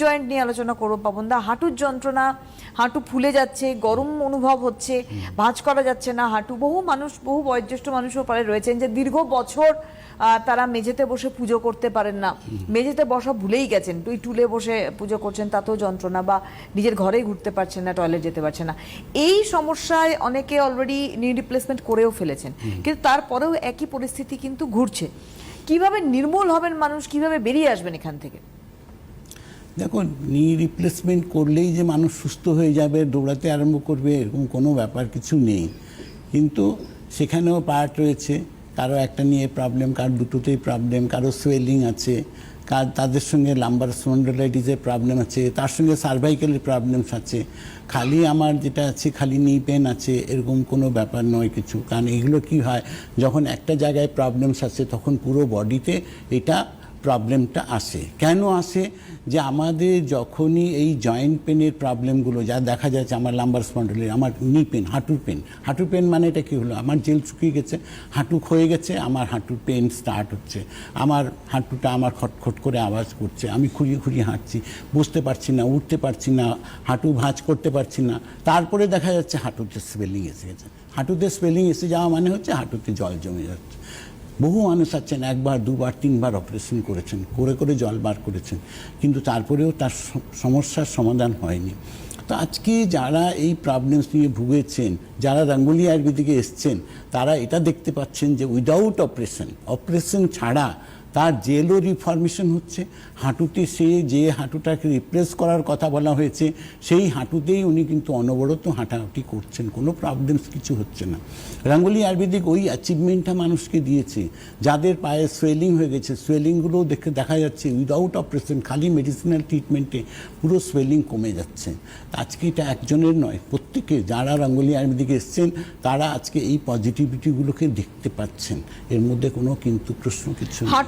Joint নিয়ে আলোচনা করব পাবনদা। হাঁটুর যন্ত্রণা হাঁটু ফুলে যাচ্ছে গরম অনুভব হচ্ছে ভাঁজ করা যাচ্ছে না হাঁটু। বহু মানুষ বহু বয়োজ্যেষ্ঠ মানুষও পারে রয়েছেন যে দীর্ঘ বছর তারা মেঝেতে বসে পুজো করতে পারেন না। মেঝেতে বসা ভুলেই গেছেন। তুই টুলে বসে পুজো করছেন তাতেও যন্ত্রণা বা নিজের ঘরেই ঘুরতে পারছেন না টয়লেট যেতে পারছেন না। এই সমস্যায় অনেকে অলরেডি নি রিপ্লেসমেন্ট করেও ফেলেছেন। কিন্তু তারপরেও একই পরিস্থিতি কিন্তু ঘুরছে। কীভাবে নির্মূল হবেন মানুষ কীভাবে বেরিয়ে আসবেন এখান থেকে? দেখুন নি রিপ্লেসমেন্ট করলেই যে মানুষ সুস্থ হয়ে যাবে, দৌড়াতে আরম্ভ করবে, এরকম কোনো ব্যাপার কিছু নেই। কিন্তু সেখানেও পার্ট রয়েছে। কারও একটা নিয়ে প্রবলেম কারও দুটোতেই প্রবলেম কারও সোয়েলিং আছে, কার, তাদের সঙ্গে লাম্বার স্পন্ডোলাইটিসের প্রবলেম আছে, তার সঙ্গে সার্ভাইকেলের প্রবলেমস আছে। খালি আমার যেটা আছে, খালি নি পেন আছে, এরকম কোনো ব্যাপার নয় কিছু। কারণ এগুলো কি হয়, যখন একটা জায়গায় প্রবলেমস আছে, তখন পুরো বডিতে এটা প্রবলেমটা আসে। কেন আসে? যে আমাদের যখনই এই জয়েন্ট পেনের প্রবলেমগুলো যা দেখা যাচ্ছে আমার লাম্বার স্পন্ডলের আমার নি পেন হাঁটুর পেন হাঁটুর পেন মানে এটা কী হলো? আমার জেল শুকিয়ে গেছে, হাঁটু ক্ষয়ে গেছে, আমার হাঁটুর পেন স্টার্ট হচ্ছে। আমার হাঁটুটা আমার খটখট করে আওয়াজ করছে, আমি খুঁড়িয়ে খুঁড়িয়ে হাঁটছি বসতে পারছি না, উঠতে পারছি না, হাঁটু ভাঁজ করতে পারছি না। তারপরে দেখা যাচ্ছে হাঁটুতে স্পেলিং এসে গেছে। হাঁটুতে স্পেলিং এসে যাওয়া মানে হচ্ছে হাঁটুতে জল জমে যাচ্ছে। বহু মানুষ আছেন, একবার, দুবার, তিনবার অপারেশন করেছেন, করে করে জল বার করেছেন, কিন্তু তারপরেও তার সমস্যার সমাধান হয়নি। তো আজকে যারা এই প্রবলেমস নিয়ে ভুগেছেন, যারা রাঙ্গুলি আয়ুর্বেদিকে এসছেন, তারা এটা দেখতে পাচ্ছেন যে উইদাউট অপারেশন অপারেশন ছাড়া তার জেলও রিফরমেশন হচ্ছে। হাঁটুতে সে যে হাঁটুটাকে রিপ্লেস করার কথা বলা হয়েছে, সেই হাঁটুতেই উনি কিন্তু অনবরত হাঁটাহাঁটি করছেন। কোনো প্রবলেমস কিছু হচ্ছে না। রাঙ্গুলি আয়ুর্বেদিক ওই অ্যাচিভমেন্টটা মানুষকে দিয়েছে। যাদের পায়ে সোয়েলিং হয়ে গেছে সোয়েলিংগুলো দেখে দেখা যাচ্ছে উইদাউট অপারেশন খালি মেডিসিনাল ট্রিটমেন্টে পুরো সোয়েলিং কমে যাচ্ছে। আজকে এটা একজনের নয়, প্রত্যেকে যারা রাঙ্গুলি আয়ুর্বেদিকে এসছেন, তারা আজকে এই পজিটিভিটিগুলোকে দেখতে পাচ্ছেন। এর মধ্যে কোনো কিন্তু প্রশ্ন কিছু।